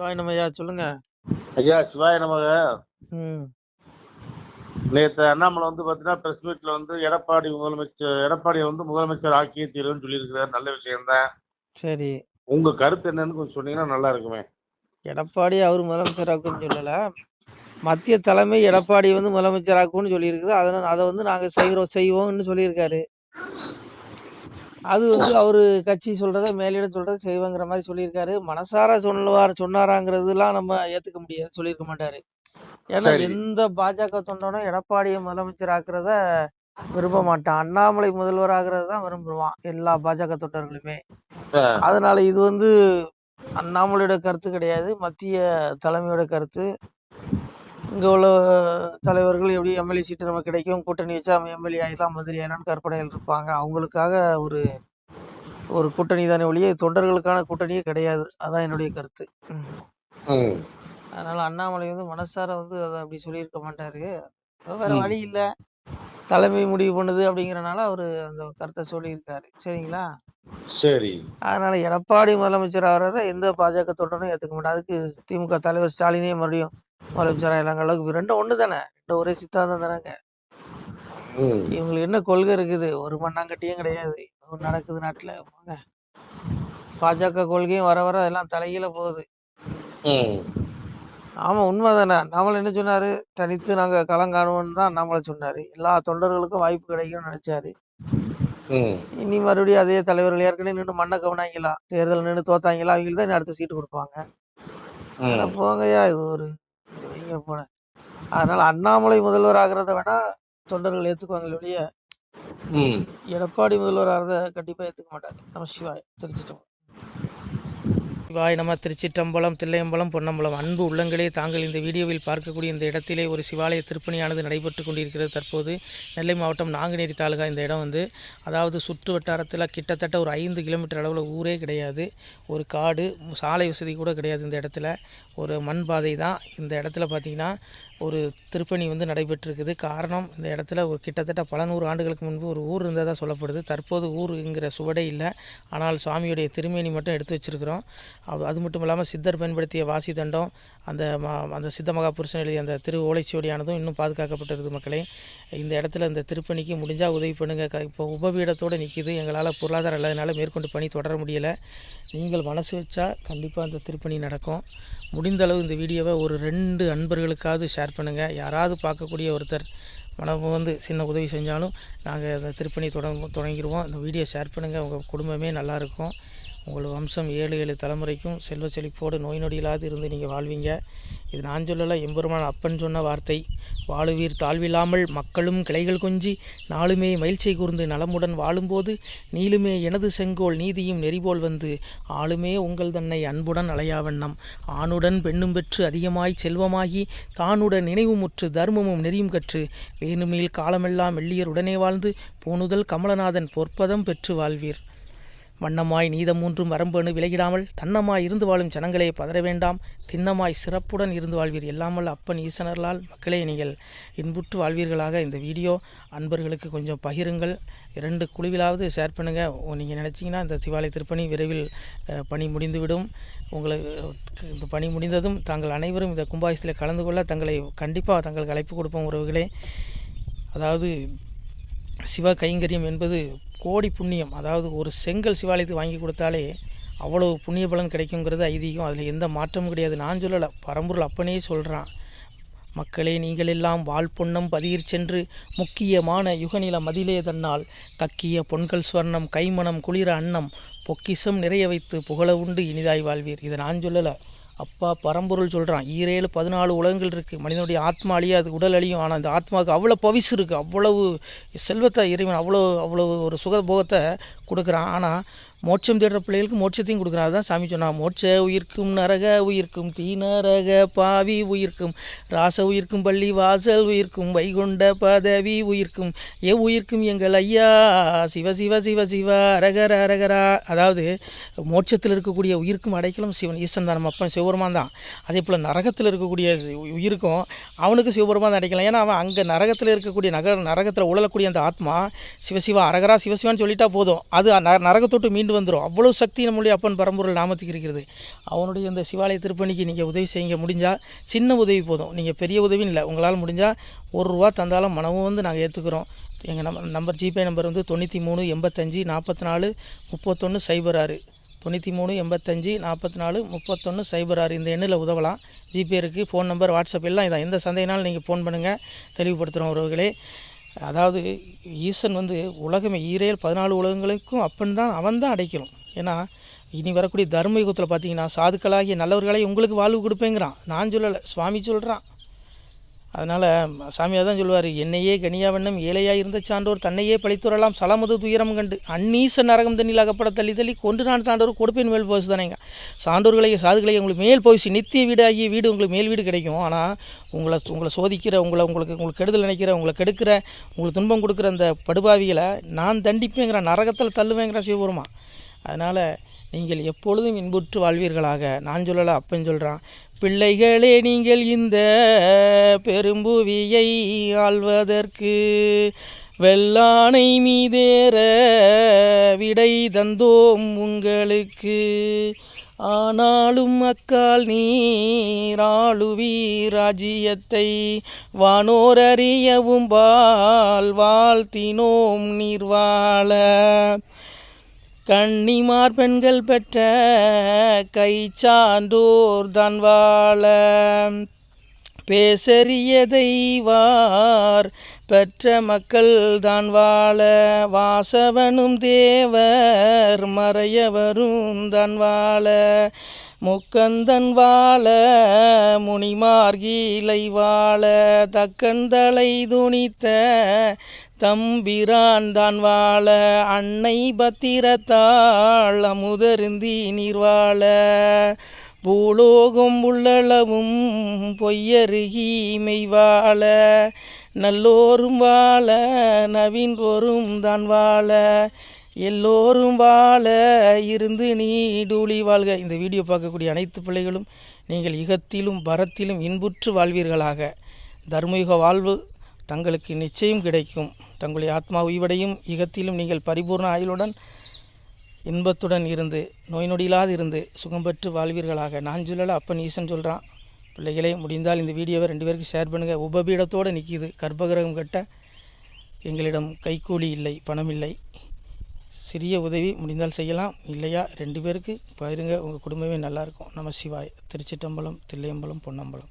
சிவாய் நம்ம ஐயா சொல்லுங்க. ஐயா சிவாய நமக நேற்று அண்ணாமலை வந்து பார்த்தீங்கன்னா பிரஸ் மீட்ல வந்து எடப்பாடி முதலமைச்சர் எடப்பாடியை வந்து முதலமைச்சர் ஆக்கிய தீர்வுன்னு சொல்லியிருக்கிறார். நல்ல விஷயம்தான் சரி. உங்க கருத்து என்னன்னு கொஞ்சம் சொன்னீங்கன்னா நல்லா இருக்குமே. எடப்பாடி அவர் முதலமைச்சராக்குன்னு சொல்லல. மத்திய தலைமை எடப்பாடி வந்து முதலமைச்சராக்கும்னு சொல்லியிருக்குது. அதனால அதை வந்து நாங்க செய்கிறோம் செய்வோம்னு சொல்லியிருக்காரு. அது வந்து அவரு கட்சி சொல்றத மேலிடம் சொல்றத செய்வோங்கிற மாதிரி சொல்லியிருக்காரு. மனசார சொல்லுவார் சொன்னாராங்கிறதுலாம் நம்ம ஏத்துக்க முடியாது சொல்லியிருக்க மாட்டாரு. ஏன்னா. எந்த பாஜக தொண்டனும் எடப்பாடியை முதலமைச்சர் ஆக்குறத விரும்ப மாட்டான். அண்ணாமலை முதல்வர் ஆகுறது தான் விரும்புவான் எல்லா பாஜக தொண்டர்களுமே. அதனால இது வந்து அண்ணாமலையோட கருத்து கிடையாது மத்திய தலைமையோட கருத்து. இங்க உள்ள தலைவர்கள் எப்படி எம்எல்ஏ சீட்டு நமக்கு கிடைக்கும்? கூட்டணி வச்சா எம்எல்ஏ ஆயிடலாம் மந்திரி ஆயிடலாம் கற்பனைகள் இருப்பாங்க. அவங்களுக்காக ஒரு ஒரு கூட்டணி தானே ஒழிய தொண்டர்களுக்கான கூட்டணியே கிடையாது. அதான் என்னுடைய கருத்து. அதனால அண்ணாமலை வந்து மனசார வந்து அதை அப்படி சொல்லியிருக்க மாட்டாரு. வேற. வழி இல்ல. தலைமை முடிவு பண்ணுது அப்படிங்கறனால அவரு அந்த கருத்தை சொல்லியிருக்காரு. சரிங்களா? சரி. அதனால எடப்பாடி முதலமைச்சர் ஆகிறத எந்த பாஜக தொண்டனும் ஏத்துக்க மாட்டாங்க அதுக்கு திமுக தலைவர் ஸ்டாலினே மறுபடியும் முதலமைச்சர் ஆயிடலாங்க அளவுக்கு ரெண்டும் ஒண்ணு தானே ரெண்டும் ஒரே சித்தாந்தம் தானேங்க. இவங்களுக்கு என்ன கொள்கை இருக்குது? ஒரு மண்ணாங்கட்டியும் கிடையாது. நடக்குது நாட்டுல. போங்க பாஜக கொள்கையும் வர வர எல்லாம் தலைகீழ போகுது. ஆமா உண்மைதானே? அண்ணாமலை என்ன சொன்னாரு? தனித்து நாங்க களம் காணுவோம்னு தான் அண்ணாமலை சொன்னாரு. எல்லா தொண்டர்களுக்கும் வாய்ப்பு கிடைக்கும்னு நினைச்சாரு. இனி மறுபடியும் அதே தலைவர்கள் ஏற்கனவே நின்று மண்ணை கவனாங்களா? தேர்தல் நின்று தோத்தாங்களா? அவங்களுக்கு தான் அடுத்த சீட்டு கொடுப்பாங்க. போங்கய்யா இது ஒரு வைங்க போன அதனால அண்ணாமலை முதல்வர் ஆகுறத வேணா தொண்டர்கள் ஏத்துக்குவாங்க ஒழிய ம். எடப்பாடி முதல்வர் ஆகிறத கண்டிப்பா ஏத்துக்க மாட்டாங்க நம்ம சிவாய். திருச்சிட்டம்பலம் சிவாய் நம்ம திருச்சிட்டம்பலம் தில்லையம்பலம் பொன்னம்பலம். அன்பு உள்ளங்களே தாங்கள் இந்த வீடியோவில் பார்க்கக்கூடிய இந்த இடத்திலே ஒரு சிவாலய திருப்பணியானது நடைபெற்று கொண்டிருக்கிறது. தற்போது நெல்லை மாவட்டம் நாங்குநேரி தாலுகா இந்த இடம் வந்து அதாவது சுற்று வட்டாரத்தில் கிட்டத்தட்ட ஒரு ஐந்து கிலோமீட்டர் அளவில் ஊரே கிடையாது. ஒரு காடு சாலை வசதி கூட கிடையாது இந்த இடத்துல. ஒரு மண் பாதை தான். இந்த இடத்துல பார்த்தீங்கன்னா ஒரு திருப்பணி வந்து நடைபெற்றிருக்குது. காரணம் இந்த இடத்துல ஒரு கிட்டத்தட்ட பல நூறு ஆண்டுகளுக்கு முன்பு ஒரு ஊர் இருந்ததாக சொல்லப்படுது. தற்போது ஊருங்கிற சுவடே இல்லை. ஆனால் சுவாமியுடைய திருமேனி மட்டும் எடுத்து வச்சுருக்கிறோம். அது அது மட்டும் இல்லாமல் சித்தர் பயன்படுத்திய வாசி தண்டம் அந்த ம- அந்த சித்த மகாபுருஷன் எழுதிய அந்த திரு ஓலைச்சுவடியானதும் இன்னும் பாதுகாக்கப்பட்டிருக்கு மக்களே. இந்த இடத்துல இந்த திருப்பணிக்கு முடிஞ்சால் உதவி பண்ணுங்க. க- இப்போ உபவீடத்தோடு நிற்கிது எங்களால் பொருளாதாரம் இல்லாதனால மேற்கொண்டு பணி தொடர முடியலை. நீங்கள் மனசு வச்சா கண்டிப்பாக அந்த திருப்பணி நடக்கும். முடிந்த அளவு இந்த வீடியோவை ஒரு ரெண்டு அன்பர்களுக்காவது ஷேர் பண்ணுங்கள் யாராவது பார்க்கக்கூடிய ஒருத்தர் மனம் வந்து சின்ன உதவி செஞ்சாலும் நாங்கள் அந்த திருப்பணி தொடங்க தொடங்கிடுவோம். இந்த வீடியோ ஷேர் பண்ணுங்கள் உங்கள் குடும்பமே நல்லாயிருக்கும் உங்கள் வம்சம் ஏழு ஏழு தலைமுறைக்கும் செல்வ செழிப்போடு நோய் நொடியில்லாது இருந்து நீங்கள் வாழ்வீங்க. இது நான் சொல்லலை எம்பெருமான் அப்பன் சொன்ன வார்த்தை. வாழுவீர் தாழ்வில்லாமல் மக்களும் கிளைகள் கொஞ்சி நாளுமே மகிழ்ச்சி கூர்ந்து நலமுடன் வாழும்போது நீளுமே எனது செங்கோல் நீதியும் நெறிபோல் வந்து ஆளுமே உங்கள் தன்னை அன்புடன் அலையாவண்ணம் ஆணுடன் பெண்ணும் பெற்று அதிகமாய் செல்வமாகி தானுடன் நினைவுமுற்று தர்மமும் நெறியும் கற்று வேணுமேல் காலமெல்லாம் மெல்லியர் உடனே வாழ்ந்து போனுதல் கமலநாதன் பொற்பதம் பெற்று வாழ்வீர். வண்ணமாய் நீதம் மூன்றும் வரம்பணு விலகிடாமல் தன்னமாய் இருந்து வாழும் ஜனங்களே பதற வேண்டாம். திண்ணமாய் சிறப்புடன் இருந்து வாழ்வீர் எல்லாமல் அப்பன் ஈசனர்களால் மக்களே நீங்கள் இன்புற்று வாழ்வீர்களாக. இந்த வீடியோ அன்பர்களுக்கு கொஞ்சம் பகிருங்கள். இரண்டு குழுவிலாவது ஷேர் பண்ணுங்கள் நீங்கள் நினச்சிங்கன்னா இந்த சிவாலய திருப்பணி விரைவில் பணி முடிந்துவிடும். உங்களுக்கு இந்த பணி முடிந்ததும் தாங்கள் அனைவரும் இந்த கும்பாபிஷத்தில் கலந்து கொள்ள தங்களை கண்டிப்பாக தங்களுக்கு அழைப்பு கொடுப்போம் உறவுகளே. அதாவது சிவ கைங்கரியம் என்பது கோடி புண்ணியம். அதாவது ஒரு செங்கல் சிவாலயத்துக்கு வாங்கி கொடுத்தாலே அவ்வளோ புண்ணிய பலன் கிடைக்குங்கிறது ஐதீகம். அதில் எந்த மாற்றமும் கிடையாது. நான் சொல்லலை. பரம்பொருள் அப்பனே சொல்கிறான் மக்களே நீங்கள் எல்லாம் பதியிற் சென்று முக்கியமான யுகநில மதிலே தன்னால் கக்கிய பொன்கள் ஸ்வர்ணம் கைமணம் குளிர அன்னம் பொக்கிஷம் நிறைய வைத்து புகழ உண்டு இனிதாய் வாழ்வீர். இதை நான் சொல்லலை. அப்பா பரம்பொருள் சொல்கிறான் ஈரேழு பதினாலு உலகங்கள் இருக்குது மனிதனுடைய ஆத்மா அழியாது உடல் அழியும். ஆனால் அந்த ஆத்மாவுக்கு அவ்வளோ பவிசு இருக்குது அவ்வளவு செல்வத்தை இறைவன் அவ்வளோ அவ்வளோ ஒரு சுகபோகத்தை கொடுக்குறான். ஆனால் மோட்சம் தேடுற பிள்ளைகளுக்கு மோட்சத்தையும் கொடுக்குறான் அதுதான் சாமி சொன்னான் மோட்ச உயிர்க்கும் நரக உயிர்க்கும் தீ நரக பாவி உயிர்க்கும் ராச உயிர்க்கும் பள்ளி வாசல் உயிர்க்கும் வைகுண்ட பதவி உயிர்க்கும் எ உயிர்க்கும் எங்கள் ஐயா சிவ சிவ சிவ சிவ அரகர அரகரா அதாவது மோட்சத்தில் இருக்கக்கூடிய உயிர்க்கும் அடைக்கலும் சிவன் ஈசன் தான் நம்ம அப்பன் சிவபெருமான் தான். அதே போல் நரகத்தில் இருக்கக்கூடிய உயிருக்கும் அவனுக்கு சிவபெருமான் அடைக்கலாம். ஏன்னா அவன் அங்கே நரகத்தில் இருக்கக்கூடிய நகர நரகத்தில் உழலக்கூடிய அந்த ஆத்மா சிவசிவா அரகரா சிவசிவான்னு சொல்லிட்டா போதும். அது ந- நரகத்தொட்டு மீண்டும் மீண்டு வந்துடும் அவ்வளோ சக்தி நம்முடைய அப்பன் பரம்பொருள் நாமத்துக்கு இருக்கிறது. அவனுடைய இந்த சிவாலய திருப்பணிக்கு நீங்கள் உதவி செய்யுங்க. முடிஞ்சால் சின்ன உதவி போதும். நீங்கள் பெரிய உதவின்னு இல்லை. உங்களால் முடிஞ்சால் ஒரு ரூபா தந்தாலும் மனமும் வந்து நாங்கள் ஏற்றுக்கிறோம் எங்கள் நம் நம்பர் ஜிபே நம்பர் வந்து தொண்ணூற்றி மூணு எண்பத்தஞ்சு நாற்பத்தி நாலு முப்பத்தொன்று சைபர் ஆறு. தொண்ணூற்றி மூணு எண்பத்தஞ்சு நாற்பத்தி நாலு முப்பத்தொன்று சைபர் ஆறு. இந்த எண்ணில் உதவலாம். ஜிபே இருக்குது ஃபோன் நம்பர் வாட்ஸ்அப் எல்லாம் இதான். எந்த சந்தையினாலும் நீங்கள் ஃபோன் பண்ணுங்கள் தெளிவுபடுத்துகிறோம் உறவுகளே. அதாவது ஈசன் வந்து உலகமே ஈரேல் பதினாலு உலகங்களுக்கும் அப்பன் தான் அவன் தான் அடைக்கணும் ஏன்னா இனி வரக்கூடிய தர்ம யுகத்தில் பார்த்தீங்கன்னா சாதுக்களாகிய நல்லவர்களை உங்களுக்கு வாழ்வு கொடுப்பேங்கிறான். நான் சொல்லலை சுவாமி சொல்கிறான் அதனால் சாமியார் தான் சொல்லுவார் என்னையே கனியாவண்ணம் ஏழையாக இருந்த சான்றோர் தன்னையே பழித்துறலாம். சலமது துயரம் கண்டு அந்நீச நரகம் தண்ணியில் அகப்பட தள்ளி தள்ளி கொண்டு நான் சான்றோர் கொடுப்பேன் மேல் போச்சு தானேங்க. சான்றோர்களை சாதுகளை உங்களுக்கு மேல் போயிடுச்சு நித்திய வீடு ஆகிய வீடு உங்களுக்கு மேல் வீடு கிடைக்கும். ஆனால் உங்களை உங்களை சோதிக்கிற உங்களை உங்களுக்கு உங்களுக்கு கெடுதல் நினைக்கிற உங்களை கெடுக்கிற உங்களுக்கு துன்பம் கொடுக்குற அந்த படுபாவிகளை நான் தண்டிப்பேங்கிற நரகத்தில் தள்ளுவேங்கிற சிவபெருமா அதனால் நீங்கள் எப்பொழுதும் இன்புற்று வாழ்வீர்களாக. நான் சொல்லலை அப்பன் சொல்கிறான் பிள்ளைகளே நீங்கள் இந்த பெரும்புவியை ஆள்வதற்கு வெள்ளானை மீதேற விடை தந்தோம் உங்களுக்கு. ஆனாலும் அக்கால் நீராளுவி ராஜ்யத்தை வானோரறியவும் வாழ் பால் வாழ்த்தினோம் நீர்வாழ. கன்னிமார் பெண்கள் பெற்ற கை சான்றோர் தான் வாழ பேசறிய தெய்வார் பெற்ற மக்கள் தான் வாழ வாசவனும் தேவர் மறையவரும் தான் வாழ முக்கந்தன் வாழ முனிமார்கீலை வாழ. தக்கந்தலை துணித்த தம்பிரான் தான் வாழ அன்னை பத்திரத்தாள் அமுதருந்தி நீர் வாழ. பூலோகம் உள்ளளவும் பொய்யருகி மெய்வாழ நல்லோரும் வாழ நவீன்போரும் தான் வாழ. எல்லோரும் வாழ இருந்து நீடூழி வாழ்க. இந்த வீடியோ பார்க்கக்கூடிய அனைத்து பிள்ளைகளும் நீங்கள் இகத்திலும் பரத்திலும் இன்புற்று வாழ்வீர்களாக. தர்மயுக வாழ்வு. தங்களுக்கு நிச்சயம் கிடைக்கும். தங்களுடைய ஆத்மா உய்வடையும் இகத்திலும் நீங்கள் பரிபூர்ண ஆயுளுடன் இன்பத்துடன் இருந்து நோய் நொடியில்லாது இருந்து சுகம் பெற்று வாழ்வீர்களாக. நான் சொல்லலை அப்பன் ஈசன் சொல்கிறான் பிள்ளைகளே முடிந்தால் இந்த வீடியோவை ரெண்டு பேருக்கு ஷேர் பண்ணுங்கள் உபபீடத்தோடு நிற்கிது கர்ப்பகிரகம் கட்ட எங்களிடம் கைக்கூலி இல்லை பணம் இல்லை. சிறிய உதவி முடிந்தால் செய்யலாம். இல்லையா? ரெண்டு பேருக்கு பயிருங்க உங்கள் குடும்பமே நல்லாயிருக்கும் நம சிவாய். திருச்சிட்டம்பலம் தில்லையம்பலம் பொன்னம்பலம்.